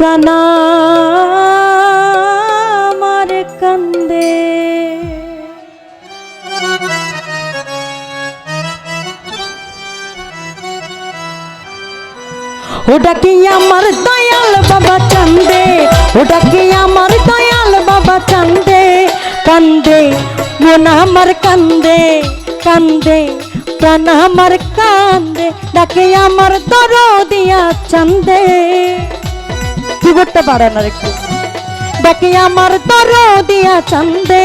প্রাণা আমার কান্দে ওটা কি আমার দয়াল বাবা চান্দে ওটা কি আমার দয়াল বাবা চান্দে কান্দে মন আমার কান্দে কান্দে প্রাণ আমার কান্দে ডাকে আমার দর দিয়া চান্দে কিবোর্ডটা বাড়ান আর একটু। বাকি আমার দর দিয়া চান্দে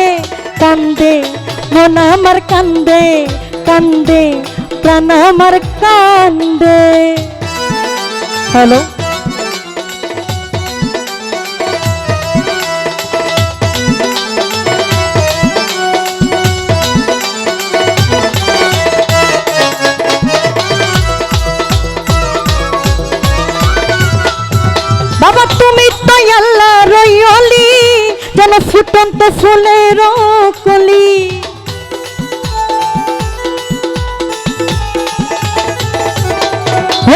কান্দে, মন আমার কান্দে কান্দে, প্রাণ আমার কান্দে। হ্যালো? তুমি তো আল্লাহ রইলি, যেন ফুটন্ত ফুলের কলি।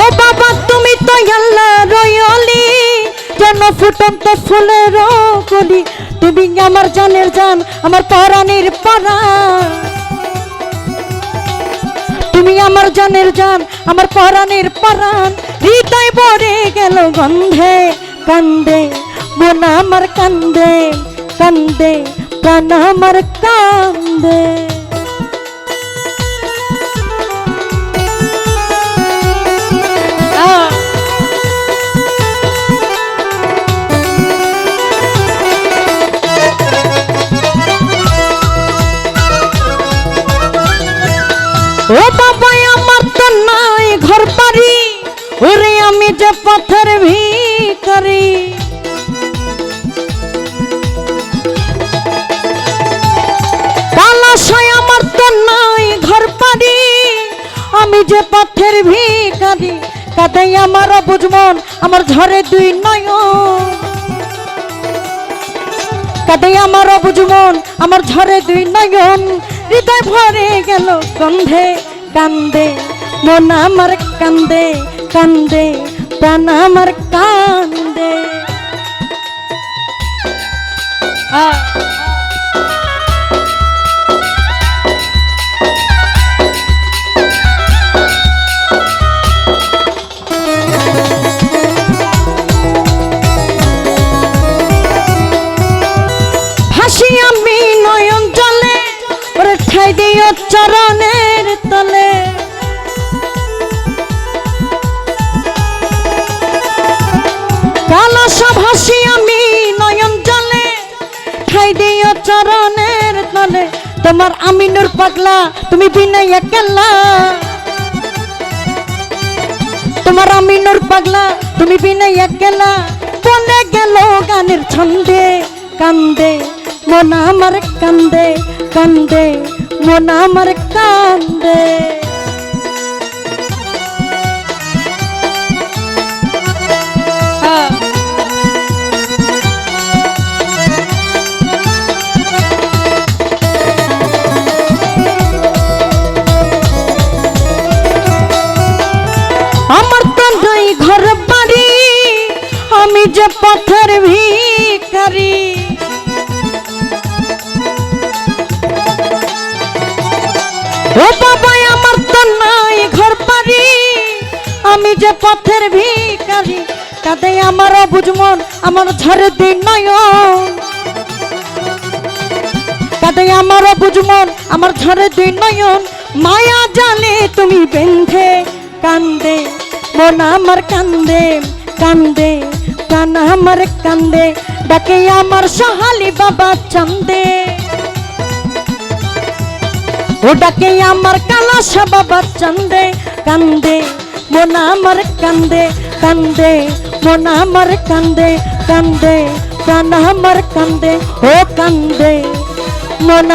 ও বাবা, তুমি তো আল্লাহ রইলি, যেন ফুটন্ত ফুলের কলি। তুমি আমার জানের জান, আমার পরাণের পারা। তুমি আমার জানের জান, আমার পরাণের পরাণ। হৃদয় ভরে গেল গন্ধে। কান্দে মন আমার কান্দে কান্দে প্রাণ আমার কান্দে ও বাবা আমার তো নাই ঘর বাড়ি। ওরে আমি যে পথের আমি যে পথের ভিখারি, কাদাই আমার বুঝমন আমার ঝরে দুই নয়ন। কাদে আমার বুঝমন আমার ঝরে দুই নয়ন। হৃদয় ভরে গেল গন্ধে, কান্দে, মন আমার কান্দে কান্দে, প্রাণ আমার কান্দে। আ- ঠাই দিও চরণের তলে। কালো সব হাসি আমি নয়ন জলে, ঠাই দিও চরণের তলে। তোমার আমিনুর পাগলা, তুমি বিনয় একেলা। তোমার আমিনুর পাগলা, তুমি বিনয় একেলা। বলে গেল গানের ছন্দে, কান্দে, মন আমার কান্দে কান্দে। মন আমার কান্দে হ্যাঁ। আমার তো ঘর বাড়ি আমি যে পথের ভিখারি পথের ভিখারি, কাদে আমার বুঝমন আমার ঝরে দিন নয়ন। আমার বুঝমন আমার ঝরে দুই নয়ন। মায়া জালে তুমি বেঁধে, কান্দে, মন আমার কান্দে কান্দে কান আমার কান্দে, ডাকে আমার সহালি বাবা চান্দে। ও ডাকে আমার কালাস বাবা চান্দে, কান্দে মন আমার কান্দে কান্দে মন আমার কান্দে কান্দে প্রাণ আমার কান্দে ও কান্দে মন